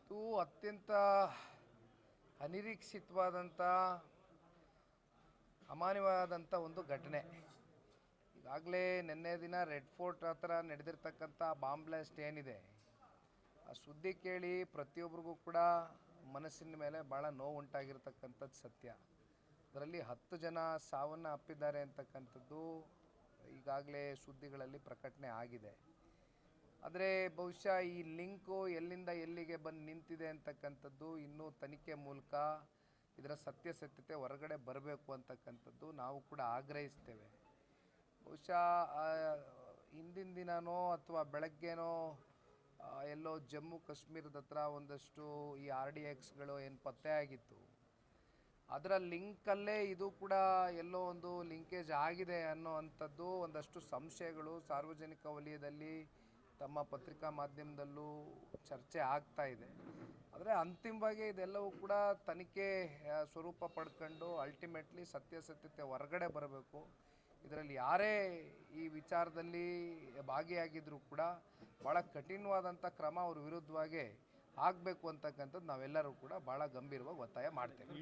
ಇದು ಅತ್ಯಂತ ಅನಿರೀಕ್ಷಿತವಾದಂಥ ಅಮಾನ್ಯವಾದಂಥ ಒಂದು ಘಟನೆ. ಈಗಾಗಲೇ ನಿನ್ನೆ ದಿನ ರೆಡ್ ಫೋರ್ಟ್ ಹತ್ರ ನಡೆದಿರ್ತಕ್ಕಂಥ ಬಾಂಬ್ ಬ್ಲಾಸ್ಟ್ ಏನಿದೆ, ಆ ಸುದ್ದಿ ಕೇಳಿ ಪ್ರತಿಯೊಬ್ಬರಿಗೂ ಕೂಡ ಮನಸ್ಸಿನ ಮೇಲೆ ಭಾಳ ನೋವು ಉಂಟಾಗಿರ್ತಕ್ಕಂಥದ್ದು ಸತ್ಯ. ಅದರಲ್ಲಿ ಹತ್ತು ಜನ ಸಾವನ್ನು ಅಪ್ಪಿದ್ದಾರೆ ಅಂತಕ್ಕಂಥದ್ದು ಈಗಾಗಲೇ ಸುದ್ದಿಗಳಲ್ಲಿ ಪ್ರಕಟಣೆ ಆಗಿದೆ. ಆದರೆ ಬಹುಶಃ ಈ ಲಿಂಕು ಎಲ್ಲಿಂದ ಎಲ್ಲಿಗೆ ಬಂದು ನಿಂತಿದೆ ಅಂತಕ್ಕಂಥದ್ದು ಇನ್ನೂ ತನಿಖೆ ಮೂಲಕ ಇದರ ಸತ್ಯಸತ್ಯತೆ ಹೊರಗಡೆ ಬರಬೇಕು ಅಂತಕ್ಕಂಥದ್ದು ನಾವು ಕೂಡ ಆಗ್ರಹಿಸ್ತೇವೆ. ಬಹುಶಃ ಹಿಂದಿನ ದಿನನೋ ಅಥವಾ ಬೆಳಗ್ಗೆನೋ ಎಲ್ಲೋ ಜಮ್ಮು ಕಾಶ್ಮೀರದ ಹತ್ರ ಒಂದಷ್ಟು ಈ ಆರ್ ಡಿ ಎಕ್ಸ್ಗಳು ಏನು ಪತ್ತೆ ಆಗಿತ್ತು. ಅದರ ಲಿಂಕಲ್ಲೇ ಇದು ಕೂಡ ಎಲ್ಲೋ ಒಂದು ಲಿಂಕೇಜ್ ಆಗಿದೆ ಅನ್ನೋ ಅಂಥದ್ದು ಒಂದಷ್ಟು ಸಂಶಯಗಳು ಸಾರ್ವಜನಿಕ ವಲಯದಲ್ಲಿ ತಮ್ಮ ಪತ್ರಿಕಾ ಮಾಧ್ಯಮದಲ್ಲೂ ಚರ್ಚೆ ಆಗ್ತಾ ಇದೆ. ಆದರೆ ಅಂತಿಮವಾಗಿ ಇದೆಲ್ಲವೂ ಕೂಡ ತನಿಖೆ ಸ್ವರೂಪ ಪಡ್ಕೊಂಡು ಅಲ್ಟಿಮೇಟ್ಲಿ ಸತ್ಯಾಸತ್ಯತೆ ಹೊರಗಡೆ ಬರಬೇಕು. ಇದರಲ್ಲಿ ಯಾರೇ ಈ ವಿಚಾರದಲ್ಲಿ ಭಾಗಿಯಾಗಿದ್ದರೂ ಕೂಡ ಭಾಳ ಕಠಿಣವಾದಂಥ ಕ್ರಮ ಅವ್ರ ವಿರುದ್ಧವಾಗಿ ಆಗಬೇಕು ಅಂತಕ್ಕಂಥದ್ದು ನಾವೆಲ್ಲರೂ ಕೂಡ ಭಾಳ ಗಂಭೀರವಾಗಿ ಒತ್ತಾಯ ಮಾಡ್ತೇವೆ.